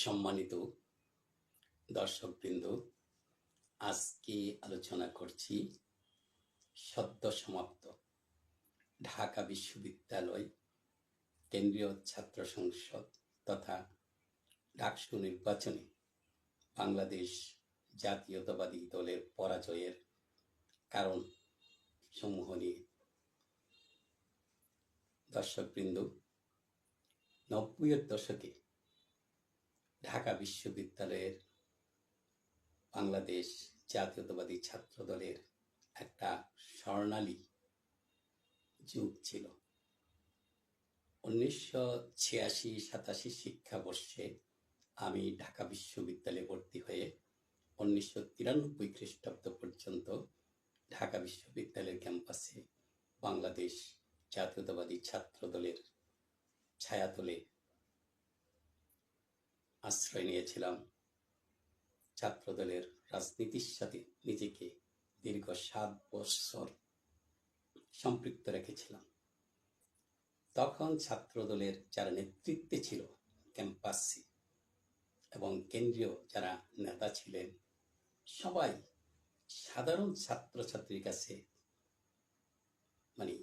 সম্মানিত দর্শকবৃন্দ, আজকে আলোচনা করছি সদ্য সমাপ্ত ঢাকা বিশ্ববিদ্যালয় কেন্দ্রীয় ছাত্র সংসদ তথা ডাকসু নির্বাচনে বাংলাদেশ জাতীয়তাবাদী দলের পরাজয়ের কারণ সমূহ নিয়ে। দর্শকবৃন্দ, নব্বইয়ের দশকে ঢাকা বিশ্ববিদ্যালয়ের বাংলাদেশ জাতীয়তাবাদী ছাত্র দলের একটা স্বর্ণালী যুগ ছিল। উনিশশো ছিয়াশি, সাতাশি শিক্ষাবর্ষে আমি ঢাকা বিশ্ববিদ্যালয়ে ভর্তি হয়ে উনিশশো তিরানব্বই খ্রিস্টাব্দ পর্যন্ত ঢাকা বিশ্ববিদ্যালয়ের ক্যাম্পাসে বাংলাদেশ জাতীয়তাবাদী ছাত্র দলের ছায়াতলে আশ্রয় নিয়েছিলাম। ছাত্রদলের রাজনীতির সাথে নিজেকে দীর্ঘ সাত বছর সম্পৃক্ত রেখেছিলাম। তখন ছাত্রদলের যারা নেতৃত্বে ছিল ক্যাম্পাসে এবং কেন্দ্রীয় যারা নেতা ছিলেন, সবাই সাধারণ ছাত্রছাত্রীর কাছে মানে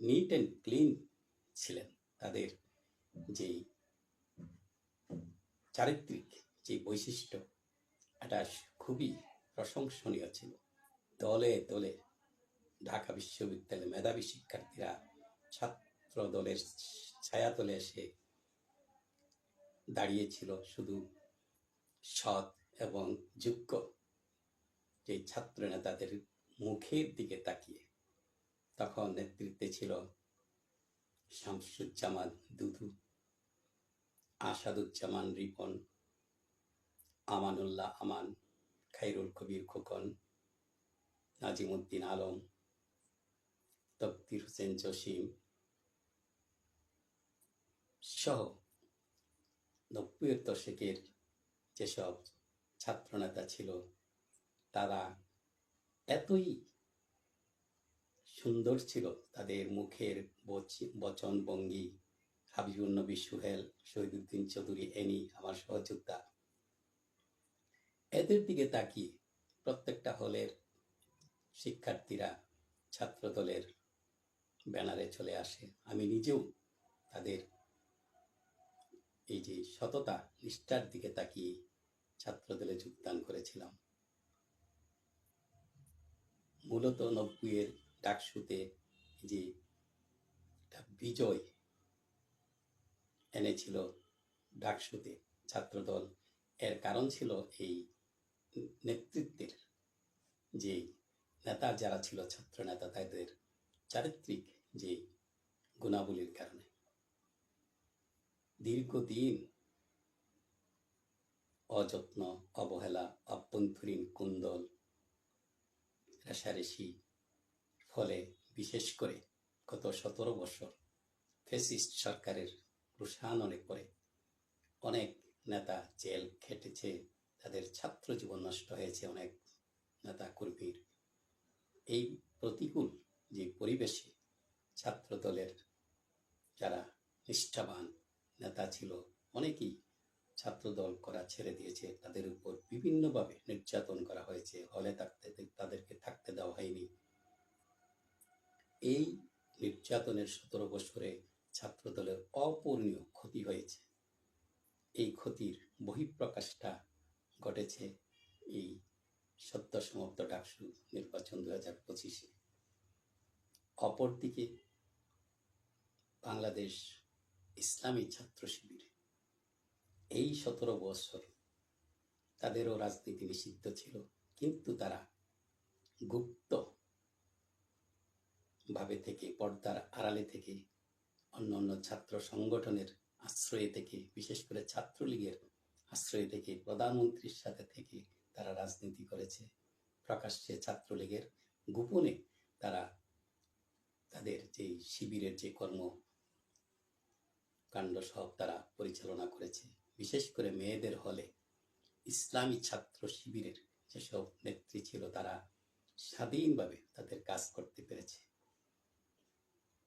নিট অ্যান্ড ক্লিন ছিলেন। তাদের যেই চারিত্রিক যে বৈশিষ্ট্য, এটা খুবই প্রশংসনীয় ছিল। দলে দলে ঢাকা বিশ্ববিদ্যালয়ের মেধাবী শিক্ষার্থীরা ছাত্র দলের ছায়াতলে এসে দাঁড়িয়েছিল শুধু সৎ এবং যোগ্য যে ছাত্র নেতাদের মুখের দিকে তাকিয়ে। তখন নেতৃত্বে ছিল শামসুজ্জামান দুদু। আসাদুজ্জামান রিপন, আমানুল্লাহ আমান, খাইরুল কবির খোকন, নাজিমুদ্দিন আলম, তকদির হোসেন জসিম সহ নব্বইয়ের দশকের যেসব ছাত্রনেতা ছিল, তারা এতই সুন্দর ছিল তাদের মুখের বচন ভঙ্গি হাবিবুল নবী সুহেল, শহীদুদ্দিন চৌধুরী এনি, আমার সহযোদ্ধা। এদের দিকে তাকিয়ে প্রত্যেকটা হলের শিক্ষার্থীরা ছাত্র দলের ব্যানারে চলে আসে। আমি নিজেও তাদের এই যে সততা, নিষ্ঠার দিকে তাকিয়ে ছাত্র দলে যোগদান করেছিলাম। মূলত নব্বইয়ের ডাকসুতে যে বিজয় এনেছিল ডাকসুতে ছাত্রদল। এর কারণ ছিল এই নেতৃত্বের যে নেতা, যারা ছিল ছাত্র নেতা তাদের চারিত্রিক যে গুণাবলীর কারণে। দীর্ঘদিন অযত্ন, অবহেলা, অভ্যন্তরীণ কুন্দল রেশারেশি ফলে বিশেষ করে গত সতেরো বছর ফেসিস্ট সরকারের প্রসারণে পরে। অনেক নেতা জেল খেটেছে, তাদের ছাত্র জীবন নষ্ট হয়েছে অনেক নেতা কর্মীর। এই প্রতিকূল যে পরিবেশে ছাত্র দলের যারা নিষ্ঠাবান নেতা ছিল, অনেকেই ছাত্রদল করা ছেড়ে দিয়েছে। তাদের উপর বিভিন্নভাবে নির্যাতন করা হয়েছে। হলে থাকতে, তাদেরকে থাকতে দেওয়া হয়নি। এই নির্যাতনের সতেরো বছরে ছাত্রদলের অপূরণীয় ক্ষতি হয়েছে। এই ক্ষতির বহিঃপ্রকাশটা ঘটেছে এই সত্য সমাপ্ত ডাকসু নির্বাচন দু হাজার পঁচিশে। অপরদিকে বাংলাদেশ ইসলামী ছাত্র শিবির এই সতেরো বছর তাদেরও রাজনীতি নিষিদ্ধ ছিল, কিন্তু তারা গুপ্ত ভাবে থেকে পর্দার আড়ালে থেকে অন্য অন্য ছাত্র সংগঠনের আশ্রয়ে থেকে, বিশেষ করে ছাত্রলীগের আশ্রয় থেকে, প্রধানমন্ত্রীর সাথে থেকে তারা রাজনীতি করেছে। প্রকাশ্যে ছাত্রলীগের গোপনে তারা তাদের যে শিবিরের যে কর্ম কাণ্ড সব তারা পরিচালনা করেছে। বিশেষ করে মেয়েদের হলে ইসলামী ছাত্র শিবিরের যেসব নেত্রী ছিল তারা স্বাধীনভাবে তাদের কাজ করতে পেরেছে।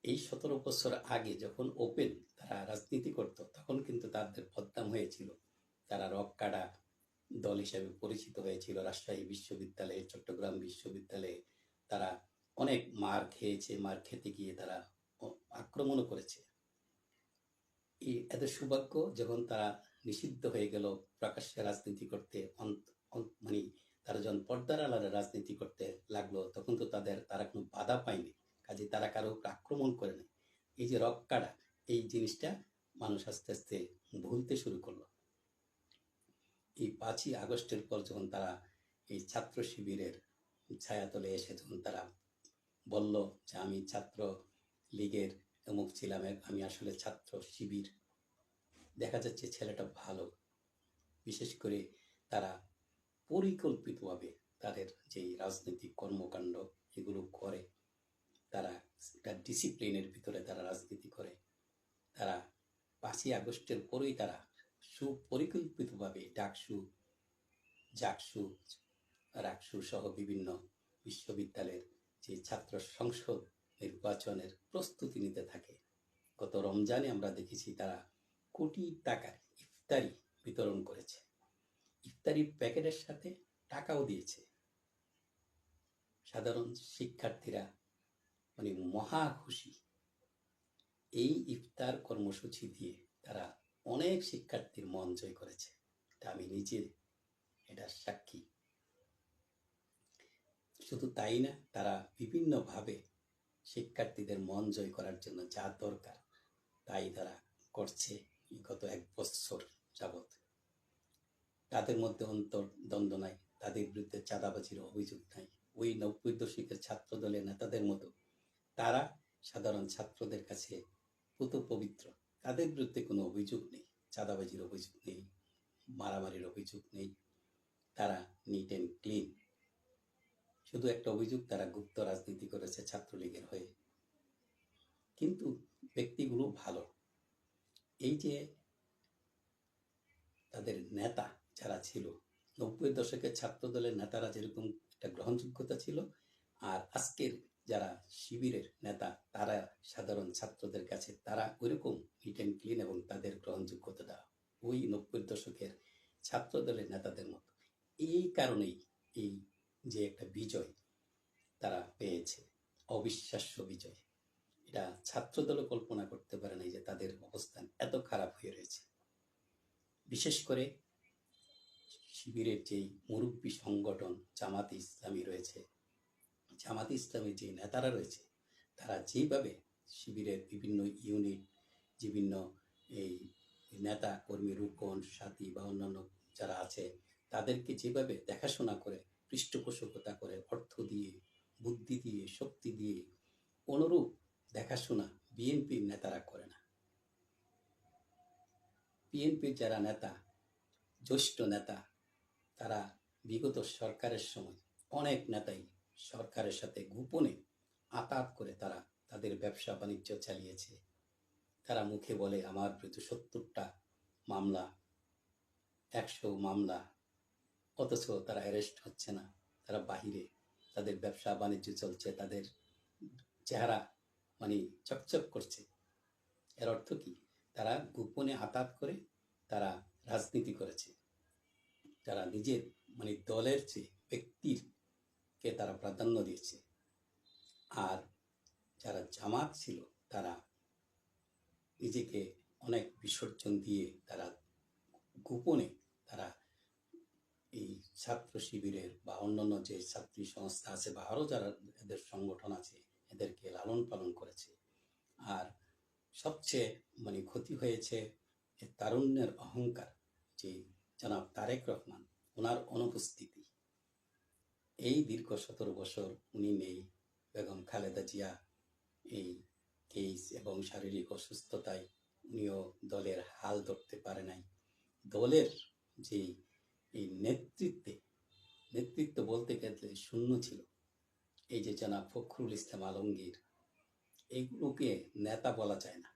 এই সতেরো বছর আগে যখন ওপেন, তারা রাজনীতি করত, তখন কিন্তু তাদের বদনাম হয়েছিল। তারা রক কাটা দল হিসাবে পরিচিত হয়েছিল, রাজশাহী বিশ্ববিদ্যালয়ে, চট্টগ্রাম বিশ্ববিদ্যালয়ে। তারা অনেক মার খেয়েছে, মার খেতে গিয়ে তারা আক্রমণও করেছে। এদের সৌভাগ্য যখন তারা নিষিদ্ধ হয়ে গেল প্রকাশ্যে রাজনীতি করতে মানে তারা যখন পর্দার আলাদা রাজনীতি করতে লাগল, তখন তো তাদের, তারা কোনো বাধা পায়নি। কাজে তারা কারও আক্রমণ করে নাই। এই যে রক কাটা এই জিনিসটা মানুষ আস্তে আস্তে ভুলতে শুরু করল। এই পাঁচই আগস্টের পর যখন তারা এই ছাত্র শিবিরের ছায়াতলে এসে যখন তারা বলল যে, আমি ছাত্র লীগের অমুক ছিলাম, আমি আসলে ছাত্র শিবির। দেখা যাচ্ছে ছেলেটা ভালো। বিশেষ করে তারা পরিকল্পিতভাবে তাদের যে রাজনৈতিক কর্মকাণ্ড এগুলো করে তারা একটা ডিসিপ্লিনের ভিতরে তারা রাজনীতি করে। তারা পাঁচই আগস্টের পরেই তারা সুপরিকল্পিতভাবে ডাকসু, জাকসু, রাকসু সহ বিভিন্ন বিশ্ববিদ্যালয়ের যে ছাত্র সংসদ নির্বাচনের প্রস্তুতি নিতে থাকে। গত রমজানে আমরা দেখেছি তারা কোটি টাকার ইফতারি বিতরণ করেছে। ইফতারি প্যাকেটের সাথে টাকাও দিয়েছে। সাধারণ শিক্ষার্থীরা মানে মহা খুশি। এই ইফতার কর্মসূচি দিয়ে তারা অনেক শিক্ষার্থীর মন জয় করেছে। এটা আমি নিজে, এটা সাক্ষী। শুধু তাই না, তারা বিভিন্নভাবে শিক্ষার্থীদের মন জয় করার জন্য যা দরকার, তাই তারা করছে গত এক বছর যাবৎ। তাদের মধ্যে অন্তর্দ্বন্দ্ব নাই, তাদের বিরুদ্ধে চাঁদাবাজির অভিযোগ নাই। ওই নব্বই দশকের ছাত্র দলের নেতাদের মতো তারা সাধারণ ছাত্রদের কাছে পুত পবিত্র। তাদের বিরুদ্ধে কোনো অভিযোগ নেই, চাঁদাবাজির অভিযোগ নেই, মারামারির অভিযোগ নেই। তারা নিট অ্যান্ড ক্লিন শুধু একটা অভিযোগ, তারা গুপ্ত রাজনীতি করেছে ছাত্রলীগের হয়ে। কিন্তু ব্যক্তিগুলো ভালো। এই যে তাদের নেতা যারা ছিল, নব্বই দশকের ছাত্র দলের নেতারা যেরকম একটা গ্রহণযোগ্যতা ছিল, আর আজকের যারা শিবিরের নেতা, তারা সাধারণ ছাত্রদের কাছে তারা ওইরকম নিট অ্যান্ড ক্লিন এবং তাদের গ্রহণযোগ্যতাটা ওই নব্বই দশকের ছাত্রদলের নেতাদের মতো। এই কারণেই এই যে একটা বিজয় তারা পেয়েছে, অবিশ্বাস্য বিজয়। এটা ছাত্রদলও কল্পনা করতে পারে নাই যে তাদের অবস্থান এত খারাপ হয়ে রয়েছে। বিশেষ করে শিবিরের যেই মুরব্বী সংগঠন জামাত ইসলামী রয়েছে জামাত ইসলামীর যে নেতারা রয়েছে, তারা যেভাবে শিবিরের বিভিন্ন ইউনিট বিভিন্ন এই নেতা কর্মী রূপন সাথী বা অন্যান্য যারা আছে, তাদেরকে যেভাবে দেখাশোনা করে, পৃষ্ঠপোষকতা করে, অর্থ দিয়ে, বুদ্ধি দিয়ে, শক্তি দিয়ে, অনুরূপ দেখাশোনা বিএনপির নেতারা করে না। বিএনপির যারা নেতা, জ্যেষ্ঠ নেতা, তারা বিগত সরকারের সময় অনেক নেতাই সরকারের সাথে গোপনে আতাত করে তারা তাদের ব্যবসা বাণিজ্য চালিয়েছে। তারা মুখে বলে, আমার বিরুদ্ধে সত্তরটা মামলা, একশো মামলা, অথচ তারা অ্যারেস্ট হচ্ছে না। তারা বাহিরে, তাদের ব্যবসা বাণিজ্য চলছে, তাদের চেহারা মানে চকচক করছে। এর অর্থ কি? তারা গোপনে আতাত করে তারা রাজনীতি করেছে। তারা নিজের মানে দলের চেয়ে ব্যক্তির কে তারা প্রাধান্য দিয়েছে। আর যারা জামাত ছিল, তারা নিজেকে অনেক বিসর্জন দিয়ে তারা গোপনে তারা এই ছাত্র শিবিরের বা অন্যান্য যে ছাত্রী সংস্থা আছে বা আরও যারা এদের সংগঠন আছে, এদেরকে লালন পালন করেছে। আর সবচেয়ে মানে ক্ষতি হয়েছে তারুণ্যের অহংকার যে জনাব তারেক রহমান, ওনার অনুপস্থিতি। এই দীর্ঘ সতেরো বছর উনি নেই। বেগম খালেদা জিয়া এই কেস এবং শারীরিক অসুস্থতায় উনিও দলের হাল ধরতে পারে নাই। দলের যে এই নেতৃত্বে, নেতৃত্ব বলতে গেলে শূন্য ছিল। এই যে জানা ফখরুল ইসলাম আলমগীর, এগুলোকে নেতা বলা যায় না।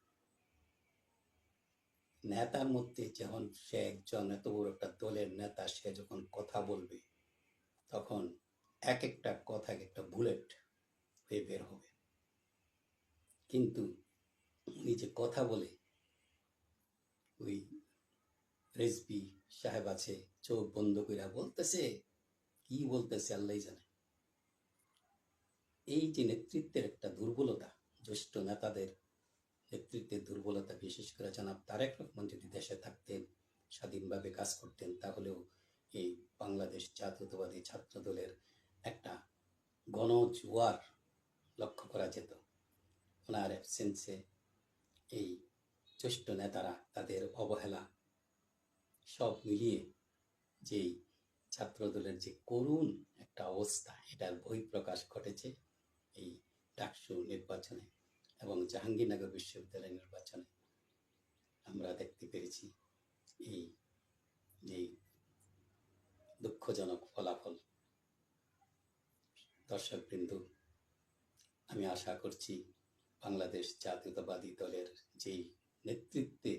নেতার মধ্যে যখন সে একজন এত বড় একটা দলের নেতা, সে যখন কথা বলবে, তখন এক একটা কথা এক একটা বুলেট হয়ে বের হবে। কিন্তু উনি যে কথা বলে, ওই রেসবি সাহেব আছে, চোখ বন্ধ কইরা বলতেছে, কি বলতেছে আল্লাহ জানে। এই যে নেতৃত্বের একটা দুর্বলতা, জ্যেষ্ঠ নেতাদের নেতৃত্বের দুর্বলতা, বিশেষ করে জনাব তারেক রহমান যদি দেশে থাকতেন, স্বাধীনভাবে কাজ করতেন, তাহলেও এই বাংলাদেশ জাতীয়তাবাদী ছাত্র দলের গণজোয়ার লক্ষ্য করা যেত। ওনার অ্যাবসেন্সে এই জ্যেষ্ঠ নেতারা তাদের অবহেলা সব মিলিয়ে যেই ছাত্রদলের যে করুণ একটা অবস্থা, এটার বহিঃপ্রকাশ ঘটেছে এই ডাকসু নির্বাচনে এবং জাহাঙ্গীরনগর বিশ্ববিদ্যালয় নির্বাচনে। আমরা দেখতে পেরেছি এই যে দুঃখজনক ফলাফল দর্শকবৃন্দ, আমি আশা করছি বাংলাদেশ জাতীয়তাবাদী দলের যেই নেতৃত্বে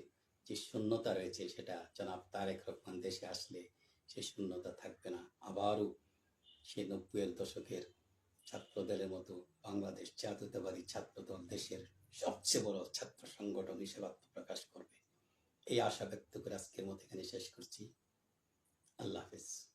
যে শূন্যতা রয়েছে সেটা জনাব তারেক রহমান দেশে আসলে সেই শূন্যতা থাকবে না। আবারও সে নব্বইয়ের দশকের ছাত্রদলের মতো বাংলাদেশ জাতীয়তাবাদী ছাত্রদল দেশের সবচেয়ে বড় ছাত্র সংগঠন হিসেবে আত্মপ্রকাশ করবে। এই আশা ব্যক্ত করে আজকের মতো এখানে শেষ করছি। আল্লাহ হাফেজ।